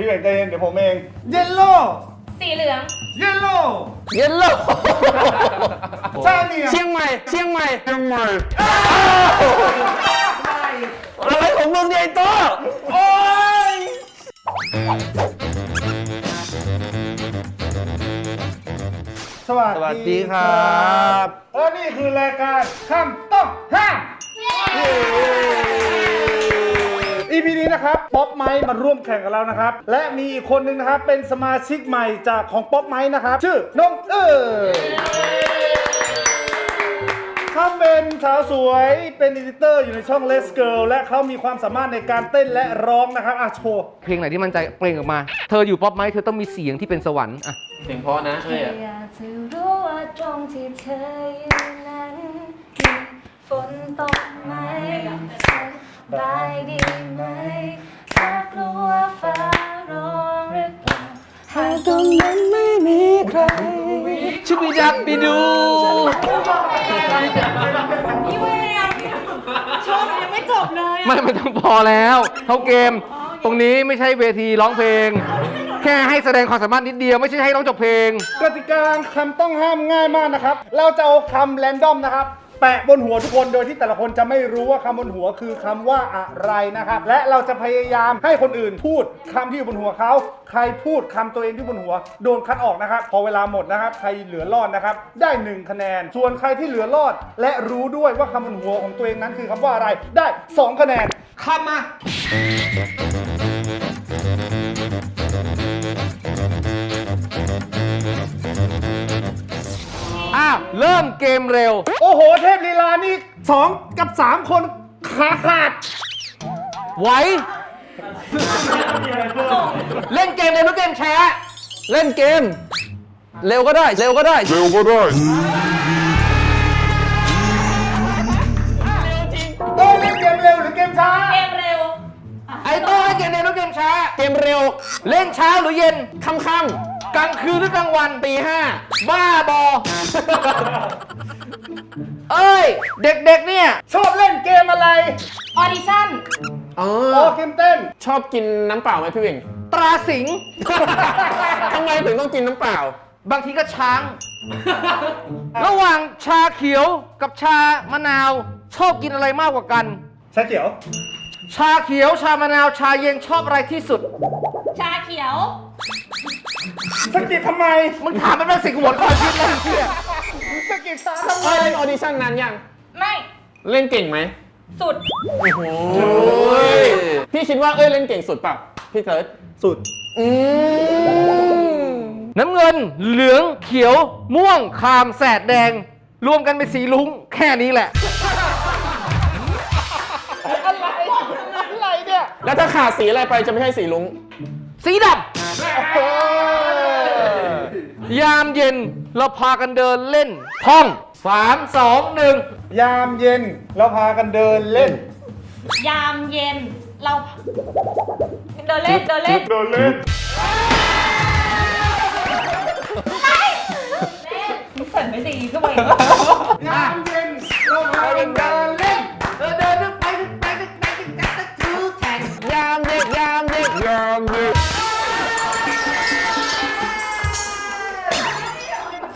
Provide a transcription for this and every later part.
พี่แบ่งใจเย็นเดี๋ยวผมเอง เยลโล่สีเหลือง เยลโล่เย็นโลใช่เนี่ยเชียงใหม่ เชียงใหม่เชียงใหม่อะไรของมึงเนี่ยไอ้โต้โอ้ยสวัสสวัสดีครับและนี่คือรายการคำต้องห้าม EP นี้นะครับป๊อปไมค์มาร่วมแข่งกับเรานะครับ และมีอีกคนหนึ่งนะครับ เป็นสมาชิกใหม่จากของป๊อปไมค์นะครับ ชื่อน้องเอ๋ยเขาเป็นสาวสวยเป็นอีดิเตอร์อยู่ในช่อง Let's Girl และเขามีความสามารถในการเต้นและร้องนะครับอะโชว์เพลงไหนที่มันจะเปล่งออกมา เธออยู่ป๊อปไหมเธอต้องมีเสียงที่เป็นสวรรค์อะเสียงเพราะนะเอ้ยอยากจะรู้ว่าตรงที่เธออยู่นั้นมีฝนตกไหมส บายดีไหมถ้ากลัวฟ้าร้องหรือเปล่าหากตรงนั้นไม่มีใครชุบิดับบิดูนี่เวงชมยังไม่จบเลยไม่ไม่ต้องพอแล้วเขาเกม ตรงนี้ไม่ใช่เวทีร้องเพลง แค่ให้แสดงความสามารถนิดเดียว ไม่ใช่ให้ร้องจบเพลง กติกาคำต้องห้ามง่ายมากนะครับ เราจะเอาคำแรนดอมนะครับ แปะบนหัวทุกคนโดยที่แต่ละคนจะไม่รู้ว่าคำบนหัวคือคำว่าอะไรนะครับ และเราจะพยายามให้คนอื่นพูดคำที่อยู่บนหัวเขา ใครพูดคำตัวเองที่บนหัว โดนคัดออกนะครับ พอเวลาหมดนะครับ ใครเหลือรอดนะครับ ได้หนึ่งคะแนน ส่วนใครที่เหลือรอด และรู้ด้วยว่าคำบนหัวของตัวเองนั้นคือคำว่าอะไร ได้สองคะแนนคำมา เริ่มเกมเร็ว โอ้โห เทพลีลานี่สองกับสามคนขาขาด ไหว เล่นเกมเร็วหรือเกมช้าเล่นเกม เร็วก็ได้ เร็วก็ได้เอ้ยเล่นเกมเร็วหรือเกมช้า เกมเร็ว ไอ้โต้เล่นเกมเร็วหรือเกมช้า เกมเร็ว เล่นเช้าหรือเย็นค่ำค่ กลางคืนหรือกลางวันำตีห้าบ้าบอ เอ้ย เด็กๆเนี่ยชอบเล่นเกมอะไรออดิชั่นอ๋ออ๋อเกมเต้น ชอบกินน้ำเปล่าไหมพี่เวงตราสิงห์ ทำไมถึงต้องกินน้ำเปล่า บางทีก็ช้าง ระหว่างชาเขียวกับชามะนาว ชอบกินอะไรมากกว่ากัน ชาเขียว ชาเขียวชามะนาวชาเย็นชอบอะไรที่สุด ชาเขียว สะกิดทำไมมึงถามมันเป็นสิ่งหัวข้อคิดเลยเชี่ยสะกิดตาทำไมเคยเล่นออดิชั่นนานยัง ไม่เล่นเก่งไหมสุดโอ้โหพี่คิดว่าเอ้ยเล่นเก่งสุดเปล่ะพี่เติร์ดสุด อืมน้ำเงินเหลืองเขียว ม่วงคามแสดแดง รวมกันเป็นสีลุ้งแค่นี้แหละ อะไรเนี่ย แล้วถ้าขาดสีอะไรไปจะไม่ใช่สีลุง สีดำยามเย็นเราพากันเดินเล่นท่องสามสองหนึ่งยามเย็นเราพากันเดินเล่น ยามเย็นเรา เดินเล่น เดินเล่น เดินเล่นมึงเสริมไม่ดีก็ไปยามเย็นเราพากันเดิน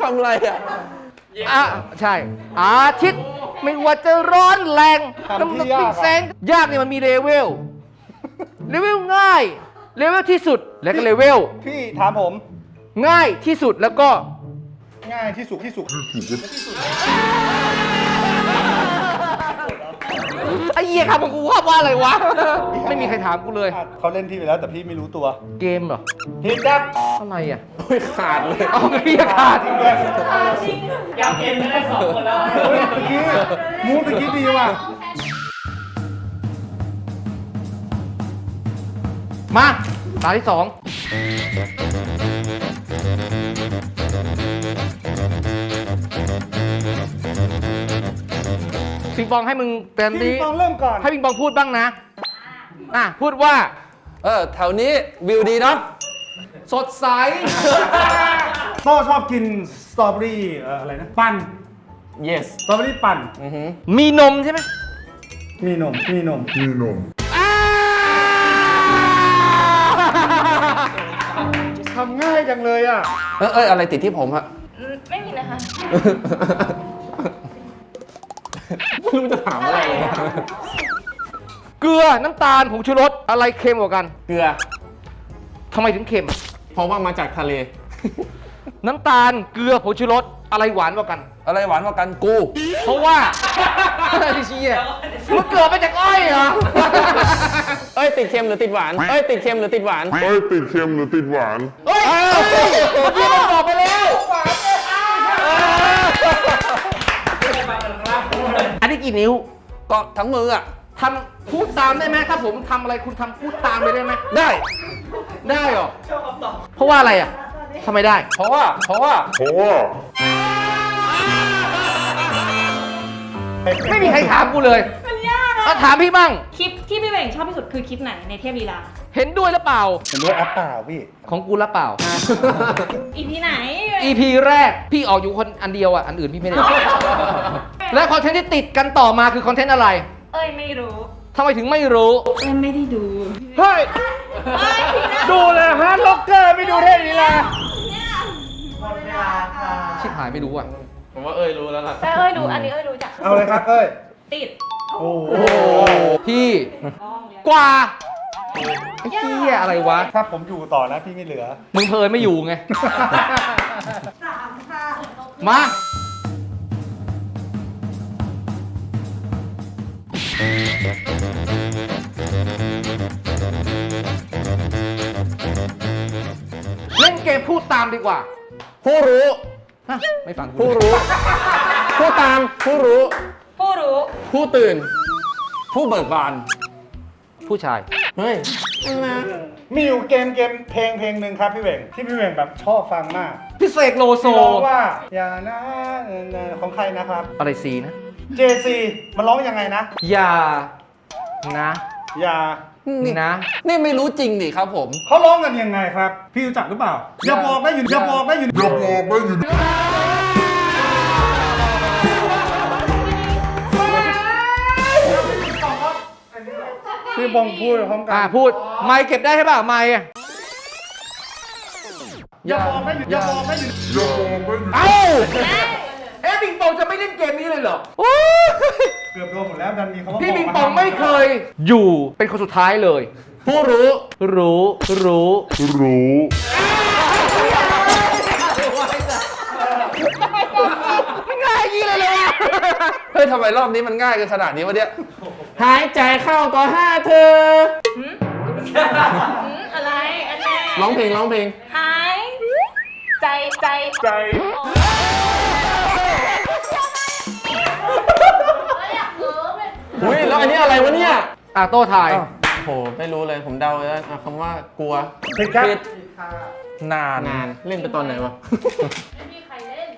ทำอะไรอะ อะใช่ อาทิตย์ไม่ว่าจะร้อนแรงทำที่ยากอะ แสงยากเนี่ยมันมีเลเวล เลเวลง่าย เลเวลที่สุดแล้วก็เลเวล พี่ถามผม ง่ายที่สุดแล้วก็ง่ายที่สุดที่สุด ไอ้เหี้ยครับของกูว่าว่าอะไรวะ ไม่มีใครถามกูเลยอะเขาเล่นพี่ไปแล้วแต่พี่ไม่รู้ตัวเกมเหรอ ผิดครับอะไรอะโอ้ยขาดเลยเอาเรียกขาดจริงด้วยจริงเฮ้ยเมื่อกี้มูดเมื่อกี้ดีว่ะมา ตาที่สอง ปิงปองให้มึงเป็นพี่นี้ปองเริ่มก่อนให้ปิงปองพูดบ้างนะอะพูดว่าเออแถวนี้วิวดีเนาะสดใส โต้ชอบกินสตรอเบอรี่เอ่ออะไรนะ ปั่น yes สตรอเบอรี่ปั่นอือหือมีนมใช่ไหมมีนม มีนม อ้าวจังเลยอะ เอ้ยเอ้ยอะไรติดที่ผมอะอืมไม่มีนะคะ ไม่รู้จะถามอะไรเลยเกลือน้ำตาลผงชูรสอะไรเค็มกว่ากันเกลือ ทำไมถึงเค็ม เพราะว่ามาจากทะเล น้ำตาลเกลือผงชูรสอะไรหวานกว่ากัน อะไรหวานกว่ากันกู เพราะว่าไอ้เชี่ยมันเกิดมาจากอ้อยเหรอ เอ้ยติดเค็มหรือติดหวาน เอ้ยติดเค็มหรือติดหวาน เอ้ยติดเค็มหรือติดหวาน เฮ้ยเมื่อกี้มันบอกไปแล้ว กี่นิ้ว ก็ทั้งมืออะทำพูดตามได้ไหมถ้าผมทำอะไรคุณทำพูดตามเลยได้ไหมได้ ได้เหรอเพราะว่าอะไรอะทำไมได้ เพราะว่า เพราะว่าเพราะว่าไม่มีใครถามกูเลย มันยากเอาถามพี่บ้าง คลิปที่พี่เบ่งชอบที่สุดคือคลิปไหนในเทพลีลาเห็นด้วยหรือเปล่า เห็นด้วยแอปเปล่าพี่ ของกูละเปล่า อีพีไหน EP แรกพี่ออกอยู่คนอันเดียวอะ อันอื่นพี่ไม่ได้ออกและคอนเทนต์ที่ติดกันต่อมาคือคอนเทนต์อะไรเอ้ยไม่รู้ทำไมถึงไม่รู้ เอ้ยไม่ได้ดูเฮ้ย เอ้ยพี่นะดูเลยฮาร์ดล็อกเกอร์ไม่ดูเทพนี้ละชิบหายไม่รู้อะผมว่าเอ้ยรู้แล้วล่ะ แต่เอ้ยรู้อันนี้เอ้ยรู้จักเอาเลยครับเอ้ยติด โอ้โหพี่กว่าไอ้เหี้ยอะไรวะ ถ้าผมอยู่ต่อนะพี่ไม่เหลือ มึงเพลินไม่อยู่ไงมา เล่นเกมพูดตามดีกว่า ผู้รู้ ฮะ ไม่ฟังกูผู้รู้ ผู้ตาม ผู้รู้ ผู้รู้ ผู้ตื่น ผู้เบิกบาน ผู้ชาย เฮ้ย มีอยู่เกมเกมเพลงเพลงหนึ่งครับพี่เวงที่พี่เวงแบบชอบฟังมากพี่เสกโลโซ ที่ร้องว่า อย่านะของใครนะครับ อะไรซีนะ JC มันร้องยังไงนะ อย่า นะ อย่านี่นะนี่ไม่รู้จริงดิครับผม เขาร้องกันยังไงครับ พี่รู้จักหรือเปล่า อย่าบอกนะอยู่อย่าบอกนะอยู่อย่าบอกนะอยู่ พี่บองพูดพร้อมกัอ่านพูด ไม่เก็บได้ใช่ป่ะไม่อะอย่าบอกนะอยู่อย่าบอกนะอยู่อย่าบอกนะอยู่เอ้าเอ๊ะปิงปองจะไม่เล่นเกมนี้เลยเหรอ โอ้ยเกือบโดนหมดแล้วดันมีคำว่าพี่บกปิงปองไม่เคยอยู่เป็นคนสุดท้ายเลย ผู้รู้รู้รู้ รู้ เลยอะเฮ้ยทำไมรอบนี้มันง่ายกันขนาดนี้วะเนี่ย หายใจเข้าก็ห้าเธอ หืมอะไรอันไหนร้องเพลงร้องเพลง หาย ใจใจใจอุ้ยแล้วอันนี้อะไรวะเนี่ย อะโต้ทายอ้าวโห ไม่รู้เลยผมเดาแล้วอะคำว่ากลัวผิดครับผิดนาน นาน เล่นไปตอนไหนวะ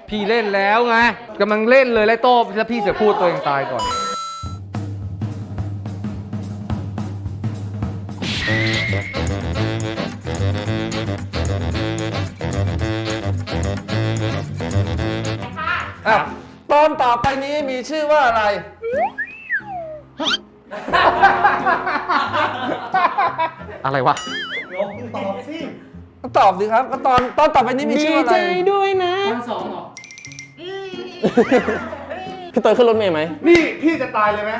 พี่เล่นแล้วไงกำลังเล่นเลยแล้วโต้แล้วพี่จะพูดตัวเองตายก่อน อะตอนต่อไปนี้มีชื่อว่าอะไร อะไรวะ ตอบสิก็ตอบสิครับก็ตอนตอนต่อไปนี้มีชื่ออะไร ด้วยนะ วันสองหรอ พี่เตยขึ้นรถเมย์ไหมนี่พี่จะตายเลยไหม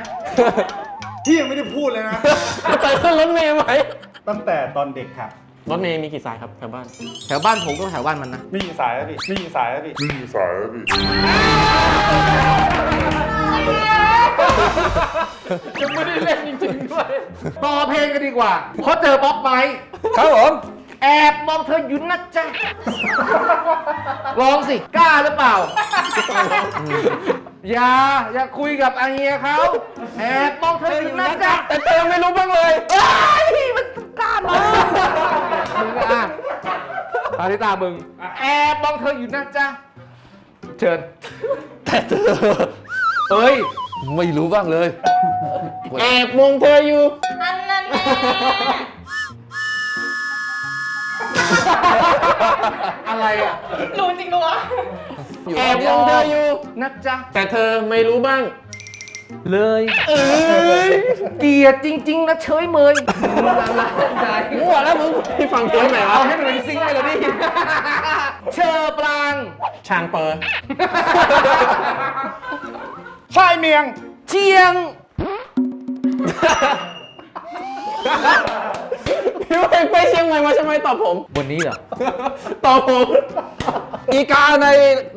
พี่ยังไม่ได้พูดเลยนะ พี่เตยขึ้นรถเมย์ไหมตั้งแต่ตอนเด็กครับ รถเมย์มีกี่สายครับแถวบ้าน แถวบ้านผมก็แถวบ้านมันนะ มีกี่สายแล้วพี่มีกี่สายแล้วพี่ไม่มีสายแล้วพี่ยังไม่ได้เล่นจริงๆด้วย ต่อเพลงกันดีกว่าเพราะเจอป๊อปไมค์ครับผม แอบมองเธออยู่นะจ๊ะลองสิกล้าหรือเปล่า อย่าอย่าคุยกับอาเฮียเขาแอบมองเธออยู่นะจ๊ะแต่เธอไม่รู้บ้างเลยเอ้ยมันกล้ามามึงก็อะตาที่ตามึงแอบมองเธออยู่นะจ๊ะเชิญแต่เธอเอ้ยไม่รู้บ้างเลย แอบมองเธออยู่ อันนั้นแน่ อะไรอะ รู้จริงปะวะแอบมองเธออยู่นะจ๊ะ แต่เธอไม่รู้บ้าง เลยเอ้ยเกลียดจริง ๆ นะเฉยเมยใจมั่วแล้วมึงที่ฟังเพลงไหนวะเอาให้มันเป็นซิงค์ไปเลยดิเชอปรางช่างเปอร์ชายเมียง เชียง พี่เอกไปเชียงใหม่มาใช่ไหมตอบผม วันนี้เหรอ ตอบผม อีกาใน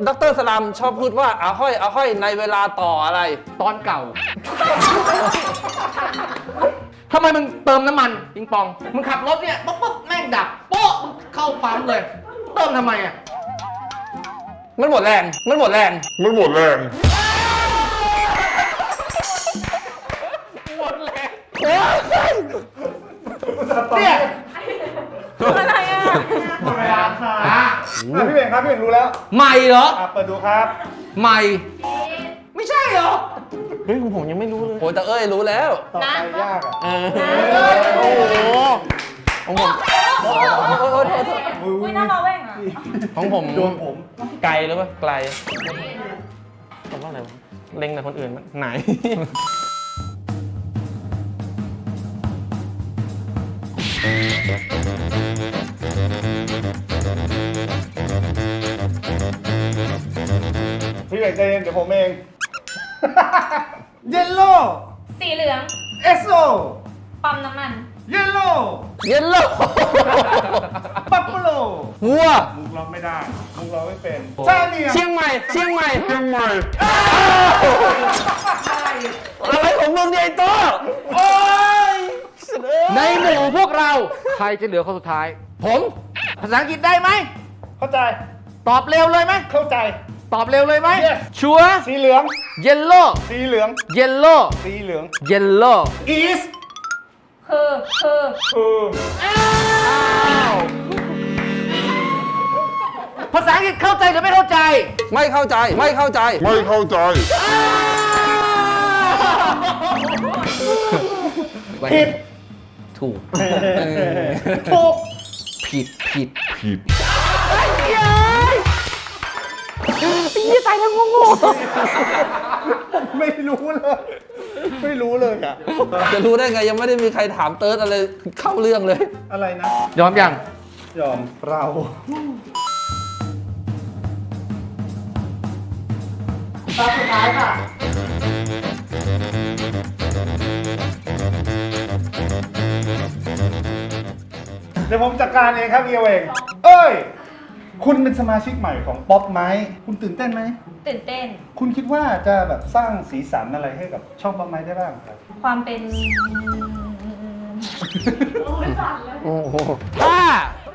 ด็อกเตอร์สลัมชอบพูดว่าอาห้อยอาห้อยในเวลาต่ออะไร ตอนเก่า ทำไมมึงเติมน้ำมันปิงปอง มึงขับรถเนี่ยปุ๊บปุ๊บแม่งดับโป๊ะมึงเข้าปั๊มเลย เติมทำไมอะ มันหมดแรง มันหมดแรง มันหมดแรง เนี่ยอะไรอะอะพี่เบ่งครับพี่เบ่งรู้แล้วใหม่เหรออะเปิดดูครับ ใหม่ ไม่ใช่เหรอเฮ้ยผมยังไม่รู้เลยโอ้ยแต่เอ้ยรู้แล้วต่อไปยากอะเออโอ้โหของผมอุ้ยน่ามาแว่งอะของผมโดนผมไกลหรือเปล่าไกลผมว่าอะไรวะเล็งแต่คนอื่นมั้ยไหน พี่เบ่งใจเย็นเดี๋ยวผมเอง เยลโล่สีเหลือง เอสโซปั๊มน้ำมัน เยลโล่เย็นโลปัปโปโลวัว มุกร้องไม่ได้ มุกร้องไม่เป็นชายเมียงเชียงใหม่ เชียงใหม่ เชียงใหม่อะไรของมึงเนี่ยไอ้ตัว โอ้ยเสนอ ในหมู่พวกเรา ใครจะเหลือคนสุดท้าย ผม ภาษาอังกฤษได้ไหม เข้าใจ ตอบเร็วเลยไหม เข้าใจ ตอบเร็วเลยไหม Yes ชัวร์สีเหลือง เยลโล่สีเหลือง เยลโล่สีเหลือง เยลโล่อีสคือคือคือภาษาอังกฤษเข้าใจหรือไม่เข้าใจ ไม่เข้าใจไม่เข้าใจ ไม่เข้าใจ ผิด ถูกถูกผิดผิดผิดไม่รู้เลย ไม่รู้เลยอะจะรู้ได้ไงยังไม่ได้มีใครถามเติร์ดอะไรเข้าเรื่องเลย อะไรนะ ยอมยังยอมเราตาสุดท้ายค่ะ เดี๋ยวผมจัดการเองครับเอียวเอง เอ้ย คุณเป็นสมาชิกใหม่ของป๊อปไหม คุณตื่นเต้นไหม ตื่นเต้น คุณคิดว่าจะแบบสร้างสีสันอะไรให้กับช่องป๊อปไม้ได้บ้างครับ ความเป็นโอ้โหถ้า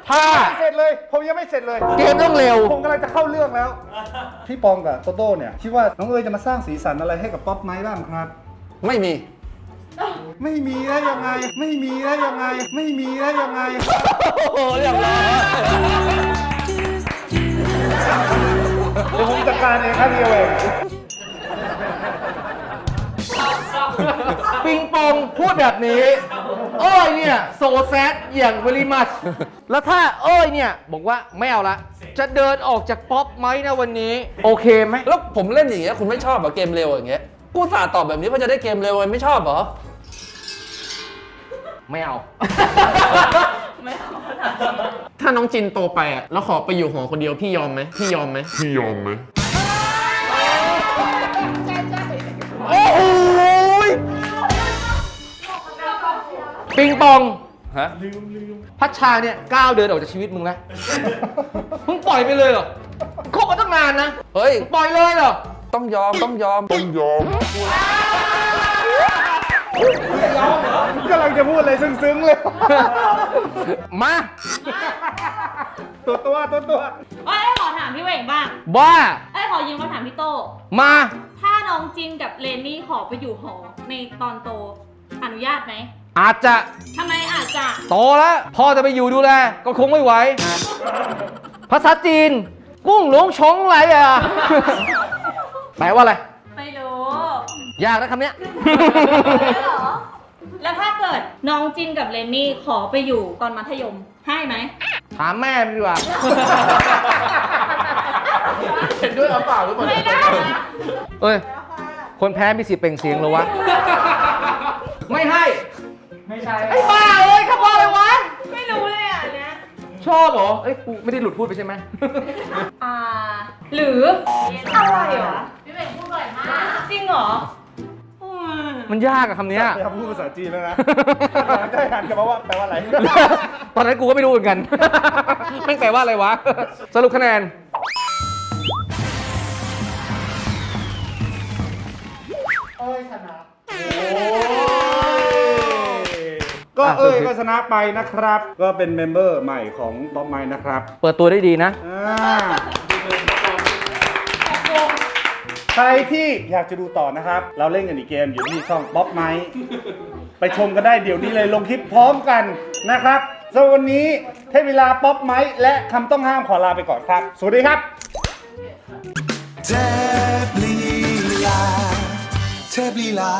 ถ้า ไม่เสร็จเลย ผมยังไม่เสร็จเลยเกมต้องเร็ว ผมกำลังจะเข้าเรื่องแล้ว พี่ปองกับโตโต้เนี่ยคิดว่าน้องเอ๋ยจะมาสร้างสีสันอะไรให้กับป๊อปไม้บ้างครับ ไม่มี ไม่มีได้ยังไง ไม่มีได้ยังไง ไม่มีได้ยังไง โอ้โหเรียบร้อยเดี๋ยวผมจัดการเองครับเดียวเองปิงปองพูดแบบนี้เอ้ยเนี่ย โซแซดอย่างเวลิมัสแล้วถ้าเอ้ยเนี่ย บอกว่าไม่เอาละ จะเดินออกจากป๊อปไหมนะวันนี้ โอเคไหม แล้วผมเล่นอย่างเงี้ยคุณไม่ชอบเหรอเกมเร็วอย่างเงี้ย กูสาตอบแบบนี้เพื่อจะได้เกมเร็วไม่ชอบเหรอไม่เอาถ้าน้องจินโตไปอะแล้วขอไปอยู่หอคนเดียวพี่ยอมไหมพี่ยอมไหมพี่ยอมไหมโอ้โหยปิงปอง ฮะ พัชชาเนี่ยก้าวเดินออกจากชีวิตมึงแล้ว มึงปล่อยไปเลยเหรอคบมาตั้งนานนะ เฮ้ยมึงปล่อยเลยเหรอ ต้องยอมต้องยอมต้องยอมกำลังจะพูดอะไรซึ้งๆเลย มาตัวตัวตัวตัวเอ้ยขอถามพี่เหวงบ้าง บ้า เอ้ยขอยืมคำถามพี่โต มา ถ้าน้องจินกับเลนนี่ขอไปอยู่หอในตอนโต อนุญาตไหม อาจจะทำไมอาจจะโตแล้วพ่อจะไปอยู่ดูแล ก็คงไม่ไหว ภาษาจีน กุ้งหลงชงไรอะ แปลว่าอะไร ไม่รู้ยากนะคำเนี้ย เหรอ แล้วถ้าเกิดน้องจินกับเลนนี่ขอไปอยู่ตอนมัธยม ให้ไหม ถามแม่มันดีกว่า เห็นด้วยเอาเปล่าหรือเปล่าไม่ได้นะ เอ้ย คนแพ้มีสิทธิ์เปล่งเสียงเหรอวะ ไม่ให้ ไม่ใช่ไอ้บ้าเอ้ยขับอะไรวะ ไม่รู้เลยอะอันเนี้ยชอบเหรอ เอ้ย กูไม่ได้หลุดพูดไปใช่ไหม อ่า หรืออะไรวะ ริงเหรออืมมันยากอะคำเนี้ย พยายามพูดภาษาจีนแล้วนะได้หันกลับมาว่าแปลว่าอะไร ตอนนั้นกูก็ไม่รู้เหมือนกัน แม่งแปลว่าอะไรวะ สรุปคะแนนก็อะเอ้ยเปิดก็ชนะไปนะครับ ก็เป็นเมมเบอร์ใหม่ของบ๊อบไม้นะครับ เปิดตัวได้ดีนะอ่า ใครที่อยากจะดูต่อนะครับ เราเล่นกันอีกเกมอยู่ที่ช่องบ๊อบไม้ไปชมกันได้เดี๋ยวนี้เลยลงคลิปพร้อมกันนะครับสำหรับวันนี้เทพเวลาป๊อปไม้และคำต้องห้ามขอลาไปก่อนครับ สวัสดีครับ เทพลีลา เทพลีลา